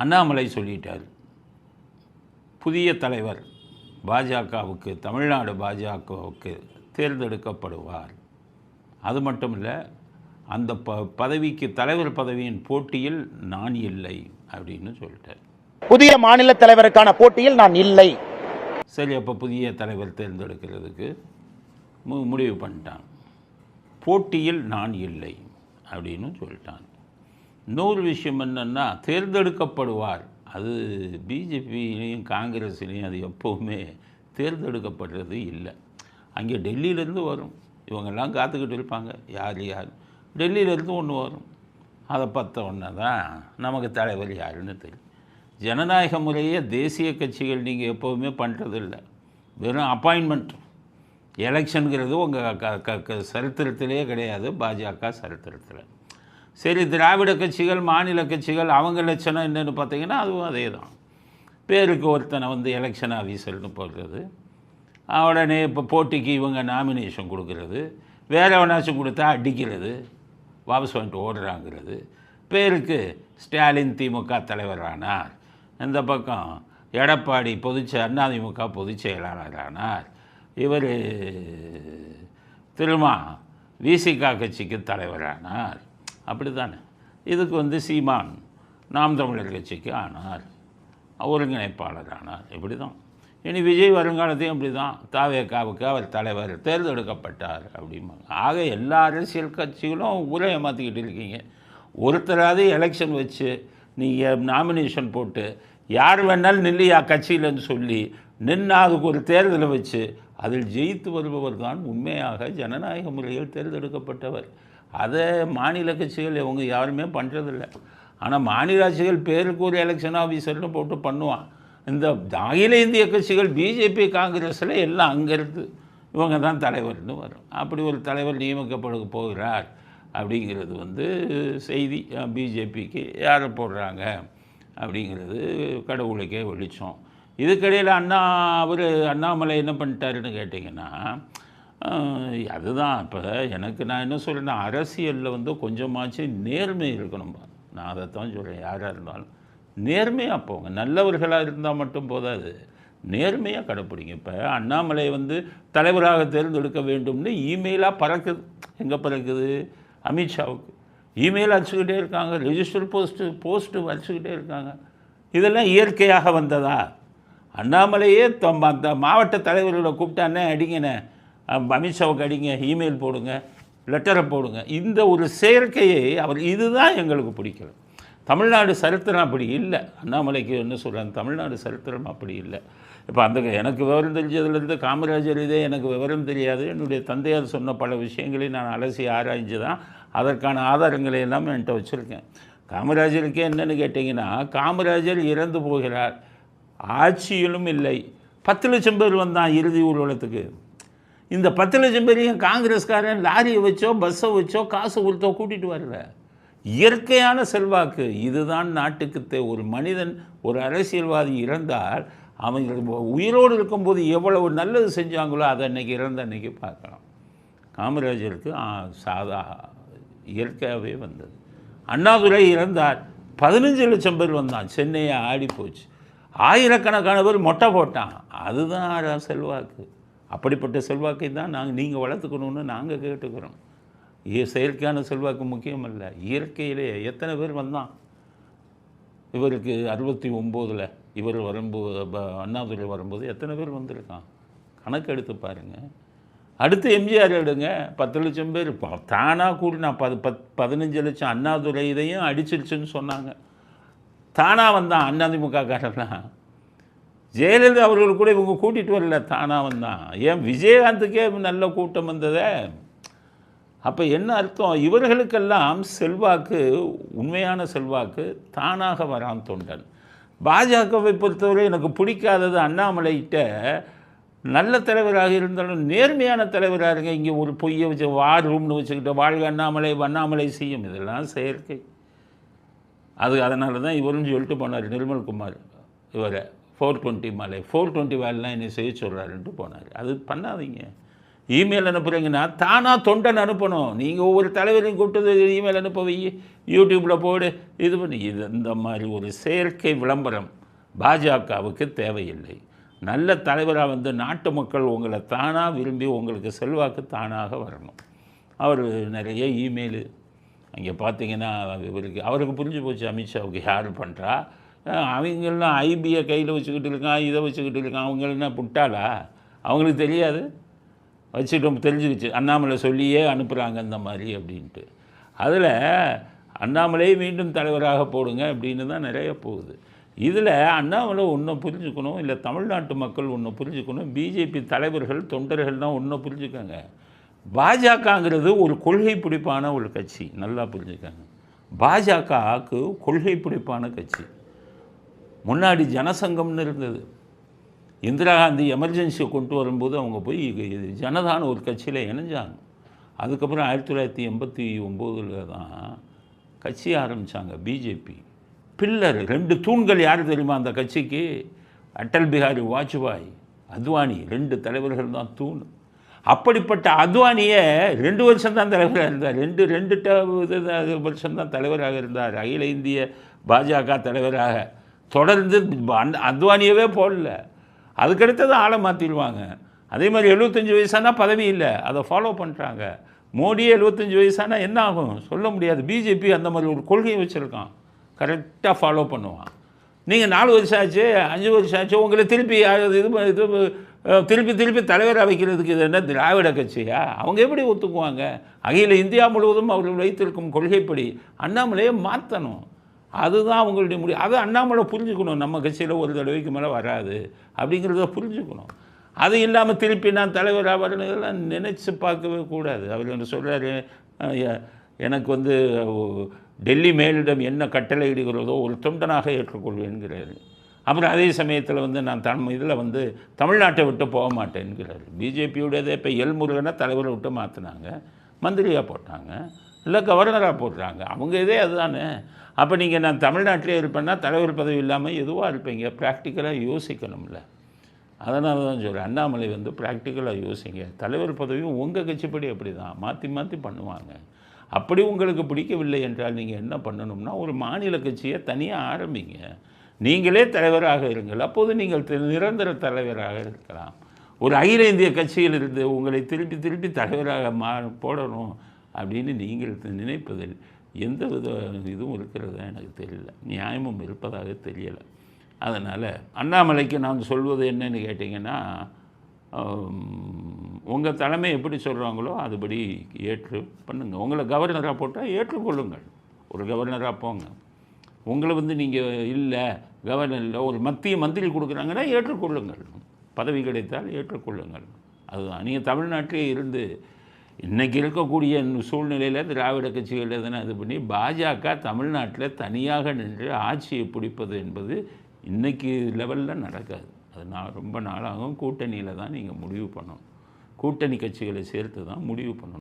அண்ணாமலை சொல்லிட்டார். புதிய தலைவர் பாஜகவுக்கு தமிழ்நாடு பாஜகவுக்கு தேர்ந்தெடுக்கப்படுவார். அது மட்டும் இல்லை அந்த ப பதவிக்கு தலைவர் பதவியின் போட்டியில் நான் இல்லை அப்படின்னு சொல்லிட்டார். புதிய மாநில தலைவருக்கான போட்டியில் நான் இல்லை. சரி அப்போ புதிய தலைவர் தேர்ந்தெடுக்கிறதுக்கு மு முடிவு பண்ணிட்டான். போட்டியில் நான் இல்லை அப்படின்னு சொல்லிட்டான். இன்னொரு விஷயம் என்னென்னா தேர்ந்தெடுக்கப்படுவார். அது பிஜேபியிலையும் காங்கிரஸ்லேயும் அது எப்போவுமே தேர்ந்தெடுக்கப்படுறது இல்லை. அங்கே டெல்லியிலேருந்து வரும். இவங்கெல்லாம் காத்துக்கிட்டு இருப்பாங்க. யார் யார்? டெல்லியிலேருந்து ஒன்று வரும். அதை பார்த்த உடனே தான் நமக்கு தலைவர் யாருன்னு தெரியும். ஜனநாயக முறையே தேசிய கட்சிகள் நீங்கள் எப்போவுமே பண்ணுறதில்ல வெறும் அப்பாயின்மெண்ட் எலெக்ஷனுங்கிறது உங்கள் க க க சரித்திரத்திலே கிடையாது. பாஜக சரித்திரத்தில். சரி திராவிட கட்சிகள் மாநில கட்சிகள் அவங்க லட்சணம் என்னென்னு பார்த்தீங்கன்னா அதுவும் அதே தான். பேருக்கு ஒருத்தனை வந்து எலெக்ஷன் ஆஃபீஸர்னு போடுறது. உடனே இப்போ போட்டிக்கு இவங்க நாமினேஷன் கொடுக்கறது. வேறு எவனாச்சும் கொடுத்தா அடிக்கிறது. வாபஸ் வந்துட்டு ஓடுறாங்கிறது. பேருக்கு ஸ்டாலின் திமுக தலைவரானார். இந்த பக்கம் எடப்பாடி பொதுச்செ அதிமுக பொதுச் செயலாளரானார் இவர் திருமா விசிகா கட்சிக்கு தலைவரானார். அப்படி தானே இதுக்கு வந்து சீமான் நாம் தமிழர் கட்சிக்கு ஆனார் ஒருங்கிணைப்பாளர் ஆனார் இப்படி தான் இனி விஜய் வருங்காலத்தையும் இப்படி தான் தாவேக்காவுக்கு அவர் தலைவர் தேர்ந்தெடுக்கப்பட்டார் அப்படிம்பாங்க. ஆக எல்லா அரசியல் கட்சிகளும் உரையை ஏமாற்றிக்கிட்டு இருக்கீங்க. ஒருத்தராவது எலெக்ஷன் வச்சு நீங்கள் நாமினேஷன் போட்டு யார் வேணாலும் நில்லையா கட்சியிலன்னு சொல்லி நின்று அதுக்கு ஒரு தேர்தலை வச்சு அதில் ஜெயித்து வருபவர் தான் உண்மையாக ஜனநாயக முறையில் தேர்ந்தெடுக்கப்பட்டவர். அதை மாநில கட்சிகள் இவங்க யாருமே பண்ணுறதில்ல ஆனால் மாநில ஆட்சிகள் பேருக்கு ஒரு எலெக்ஷன் ஆஃபீஸர்னு போட்டு பண்ணுவான். இந்த அகில இந்திய கட்சிகள் பிஜேபி காங்கிரஸில் எல்லாம் அங்கேருந்து இவங்க தான் தலைவர்னு வரும். அப்படி ஒரு தலைவர் நியமிக்கப்பட போகிறார் அப்படிங்கிறது வந்து செய்தி. பிஜேபிக்கு யாரை போடுறாங்க அப்படிங்கிறது கடவுளுக்கே வெளிச்சம். இதுக்கிடையில் அண்ணா அவர் அண்ணாமலை என்ன பண்ணிட்டாருன்னு கேட்டிங்கன்னா அதுதான். இப்போ எனக்கு நான் என்ன சொல்கிறேன்னா அரசியலில் வந்து கொஞ்சமாச்சும் நேர்மை இருக்கணும்பா. நான் அதை தான் சொல்கிறேன் யாராக இருந்தாலும் நேர்மையாக போங்க. நல்லவர்களாக இருந்தால் மட்டும் போதாது. நேர்மையாக கடைப்பிடிங்க. இப்போ அண்ணாமலை வந்து தலைவராக தேர்ந்தெடுக்க வேண்டும்னு இமெயிலாக பறக்குது. எங்கே பறக்குது? அமித்ஷாவுக்கு. இமெயில் அடிச்சுக்கிட்டே இருக்காங்க. ரிஜிஸ்டர் போஸ்ட்டு போஸ்ட்டு வச்சுக்கிட்டே இருக்காங்க. இதெல்லாம் இயற்கையாக வந்ததா? அண்ணாமலையே தம் அந்த மாவட்ட தலைவர்களை கூப்பிட்டு அண்ணே அடிங்கண்ணே அமித்ஷாவுக்கு அடிங்க இமெயில் போடுங்க லெட்டரை போடுங்க. இந்த ஒரு செயற்கையை அவர் இதுதான் எங்களுக்கு பிடிக்கல. தமிழ்நாடு சரித்திரம் அப்படி இல்லை. அண்ணாமலைக்கு என்ன சொல்கிறாங்க தமிழ்நாடு சரித்திரம் அப்படி இல்லை. இப்போ அந்த எனக்கு விவரம் தெரிஞ்சதுலேருந்து காமராஜர் இதே எனக்கு விவரம் தெரியாது. என்னுடைய தந்தையார் சொன்ன பல விஷயங்களை நான் அலசி ஆராய்ஞ்சு தான் அதற்கான ஆதாரங்களை எல்லாம் என்கிட்ட வச்சுருக்கேன். காமராஜருக்கே என்னென்னு கேட்டிங்கன்னா காமராஜர் இறந்து போகிறார். ஆட்சியிலும் இல்லை. பத்து லட்சம் பேர் வந்தான் இறுதி ஊர்வலத்துக்கு. இந்த பத்து லட்சம் பேரையும் காங்கிரஸ்காரன் லாரியை வச்சோ பஸ்ஸை வச்சோ காசு கொடுத்தோ கூட்டிகிட்டு வரல இயற்கையான செல்வாக்கு. இதுதான் நாட்டுக்கு தே ஒரு மனிதன் ஒரு அரசியல்வாதி இறந்தால் அவங்க உயிரோடு இருக்கும்போது எவ்வளவு நல்லது செஞ்சாங்களோ அதை அன்றைக்கி இறந்த அன்றைக்கி பார்க்கலாம். காமராஜருக்கு சாதா இயற்கையாகவே வந்தது. அண்ணாதுரை இறந்தார். பதினஞ்சு லட்சம் பேர் வந்தான். சென்னையை ஆடி போச்சு ஆயிரக்கணக்கான பேர் மொட்டை போட்டான். அதுதான் செல்வாக்கு. அப்படிப்பட்ட செல்வாக்கை தான் நாங்கள் நீங்கள் வளர்த்துக்கணும்னு நாங்கள் கேட்டுக்கிறோம். செயற்கையான செல்வாக்கு முக்கியம் இல்லை இயற்கையிலே எத்தனை பேர் வந்தான்? இவருக்கு அறுபத்தி ஒம்போதில் இவர் வரும்போது ப- அண்ணாதுரை வரும்போது எத்தனை பேர் வந்திருக்கான்? கணக்கு எடுத்து பாருங்கள் அடுத்து எம்ஜிஆர் எடுங்க. பத்து லட்சம் பேர். தானாக கூடினா பது பத் பதினஞ்சு லட்சம் அண்ணாதுரை இதையும் அடிச்சிருச்சுன்னு சொன்னாங்க. தானாக வந்தான் அதிமுக காரெல்லாம் ஜெயலலிதா அவர்கள் கூட இவங்க கூட்டிகிட்டு வரல தானாக வந்தான் ஏன் விஜயகாந்துக்கே நல்ல கூட்டம் வந்ததே? அப்போ என்ன அர்த்தம்? இவர்களுக்கெல்லாம் செல்வாக்கு உண்மையான செல்வாக்கு தானாக வரான் தொண்டன் பாஜகவை பொறுத்தவரை எனக்கு பிடிக்காதது அண்ணாமலைகிட்ட நல்ல தலைவராக இருந்தாலும் நேர்மையான தலைவராக இருங்க இங்கே ஒரு பொய்யை வச்சு வார் ரூம்னு வச்சுக்கிட்டு வாழ்க அண்ணாமலை அண்ணாமலை செய்யும். இதெல்லாம் செயற்கை. அது அதனால தான் இவரும் சொல்லிட்டு போனார் நிர்மல்குமார் இவரை. ஃபோர் டுவெண்ட்டி மலை. ஃபோர் டுவெண்ட்டி வேலைலாம் என்னை செய்ய சொல்கிறாருன்ட்டு போனார். அது பண்ணாதீங்க. இமெயில் அனுப்புகிறீங்கன்னா தானாக தொண்டன் அனுப்பணும். நீங்கள் ஒவ்வொரு தலைவரையும் கூப்பிட்டு இமெயில் அனுப்ப வை. யூடியூப்பில் போடு. இது பண்ணி. இது இந்த மாதிரி ஒரு செயற்கை விளம்பரம் பாஜகவுக்கு தேவையில்லை. நல்ல தலைவராக வந்து நாட்டு மக்கள் உங்களை தானாக விரும்பி உங்களுக்கு செல்வாக்கு தானாக வரணும். அவர் நிறைய இமெயிலு அங்கே பார்த்தீங்கன்னா இவருக்கு அவருக்கு புரிஞ்சு போச்சு அமித்ஷாவுக்கு யார் பண்ணுறா அவங்கெல்லாம் ஐபியை கையில் வச்சுக்கிட்டு இருக்கான் இதை வச்சுக்கிட்டு இருக்கான். அவங்க என்ன புட்டாளா? அவங்களுக்கு தெரியாது. வச்சுட்டு தெரிஞ்சுக்கிச்சு அண்ணாமலை சொல்லியே அனுப்புகிறாங்க இந்த மாதிரி அப்படின்ட்டு. அதில் அண்ணாமலை மீண்டும் தலைவராக போடுங்க அப்படின்னு தான் நிறைய போகுது. இதில் அண்ணாமலை ஒன்றை புரிஞ்சுக்கணும் இல்லை தமிழ்நாட்டு மக்கள் ஒன்று புரிஞ்சுக்கணும் பிஜேபி தலைவர்கள் தொண்டர்கள்லாம் ஒன்றை புரிஞ்சுக்கோங்க. பாஜகங்கிறது ஒரு கொள்கை பிடிப்பான ஒரு கட்சி. நல்லா புரிஞ்சுக்காங்க. பாஜகவுக்கு கொள்கை பிடிப்பான கட்சி. முன்னாடி ஜனசங்கம்னு இருந்தது. இந்திரா காந்தி எமர்ஜென்சியை கொண்டு வரும்போது அவங்க போய் ஜனதான ஒரு கட்சியில் இணைஞ்சாங்க. அதுக்கப்புறம் ஆயிரத்தி தொள்ளாயிரத்தி எண்பத்தி ஒம்போதில் தான் கட்சி ஆரம்பித்தாங்க பிஜேபி பில்லர் ரெண்டு தூண்கள் யார் தெரியுமா அந்த கட்சிக்கு? அட்டல் பிஹாரி வாஜ்பாய் அத்வானி ரெண்டு தலைவர்கள் தான் தூண். அப்படிப்பட்ட அத்வானியை ரெண்டு வருஷம் தான் தலைவராக இருந்தார். ரெண்டு ரெண்டு ட- வருஷம் தான் தலைவராக இருந்தார். அகில இந்திய பாஜக தலைவராக. தொடர்ந்து அந்த அத்வானியவே போடல. அதுக்கடுத்தது ஆளை மாற்றிடுவாங்க அதே மாதிரி எழுபத்தஞ்சி வயசானால் பதவி இல்லை. அதை ஃபாலோ பண்ணுறாங்க மோடியே எழுபத்தஞ்சி வயசானால் என்ன ஆகும்? சொல்ல முடியாது. பிஜேபி அந்த மாதிரி ஒரு கொள்கையை வச்சுருக்கான். கரெக்டாக ஃபாலோ பண்ணுவான். நீங்கள் நாலு வருஷம் ஆச்சு அஞ்சு வருஷம் ஆச்சு உங்களை திருப்பி இது இது திருப்பி திருப்பி தலைவராக வைக்கிறதுக்கு இது என்ன திராவிட கட்சியா? அவங்க எப்படி ஒத்துக்குவாங்க? அகில இந்தியா முழுவதும் அவர்கள் வைத்திருக்கும் கொள்கைப்படி அண்ணாமலையை மாற்றணும் அதுதான் அவங்களுடைய முடிவு. அதை அண்ணாமலை புரிஞ்சுக்கணும். நம்ம கட்சியில் ஒரு தடவைக்கு மேலே வராது அப்படிங்கிறத புரிஞ்சுக்கணும். அது இல்லாமல் திருப்பி நான் தலைவராக வரணும் இதெல்லாம் நினச்சி பார்க்கவே கூடாது. அவர் என்ன சொல்கிறாரு எனக்கு வந்து டெல்லி மேலிடம் என்ன கட்டளை இடுகிறதோ ஒரு தொண்டனாக ஏற்றுக்கொள்வேன்கிறாரு அப்புறம் அதே சமயத்தில் வந்து நான் தன் இதில் வந்து தமிழ்நாட்டை விட்டு போக மாட்டேன்கிறார். பிஜேபியுடையதே இப்போ எல்முருகனை தலைவரை விட்டு மாற்றினாங்க மந்திரியாக போட்டாங்க. இல்லை கவர்னராக போடுறாங்க. அவங்க இதே அதுதானே. அப்போ நீங்கள் நான் தமிழ்நாட்டிலே இருப்பேன்னா தலைவர் பதவி இல்லாமல் எதுவாக இருப்பீங்க? ப்ராக்டிக்கலாக யோசிக்கணும்ல. அதனால தான் சொல்கிறேன் அண்ணாமலை வந்து ப்ராக்டிக்கலாக யோசிங்க. தலைவர் பதவியும் உங்கள் கட்சிப்படி அப்படி தான் மாற்றி மாற்றி பண்ணுவாங்க. அப்படி உங்களுக்கு பிடிக்கவில்லை என்றால் நீங்கள் என்ன பண்ணணும்னா ஒரு மாநில கட்சியை தனியாக ஆரம்பிங்க. நீங்களே தலைவராக இருங்கள். அப்போது நீங்கள் நிரந்தர தலைவராக இருக்கலாம். ஒரு அகில இந்திய கட்சியில் இருந்து உங்களை திருப்பி திருப்பி தலைவராக மா போடணும். அப்படின்னு நீங்கள் நினைப்பதில் எந்த வித இதுவும் இருக்கிறதா எனக்கு தெரியல. நியாயமும் இருப்பதாக தெரியலை. அதனால் அண்ணாமலைக்கு நான் சொல்வது என்னன்னு கேட்டிங்கன்னா உங்கள் தலைமை எப்படி சொல்கிறாங்களோ அதுபடி ஏற்று பண்ணுங்கள் உங்களை கவர்னராக போட்டால் ஏற்றுக்கொள்ளுங்கள். ஒரு கவர்னராக போங்க. உங்களை வந்து நீங்கள் இல்லை கவர்னர் இல்லை ஒரு மத்திய மந்திரி கொடுக்குறாங்கன்னா ஏற்றுக்கொள்ளுங்கள். பதவி கிடைத்தால் ஏற்றுக்கொள்ளுங்கள். அதுதான். நீங்கள் தமிழ்நாட்டிலே இருந்து இன்றைக்கி இருக்கக்கூடிய சூழ்நிலையில் திராவிட கட்சிகள் எதனா இது பண்ணி பாஜக தமிழ்நாட்டில் தனியாக நின்று ஆட்சியை பிடிப்பது என்பது இன்றைக்கி லெவலில் நடக்காது. அது நான் ரொம்ப நாளாகும். கூட்டணியில் தான் நீங்கள் முடிவு பண்ணணும். கூட்டணி கட்சிகளை சேர்த்து தான் முடிவு பண்ணணும்.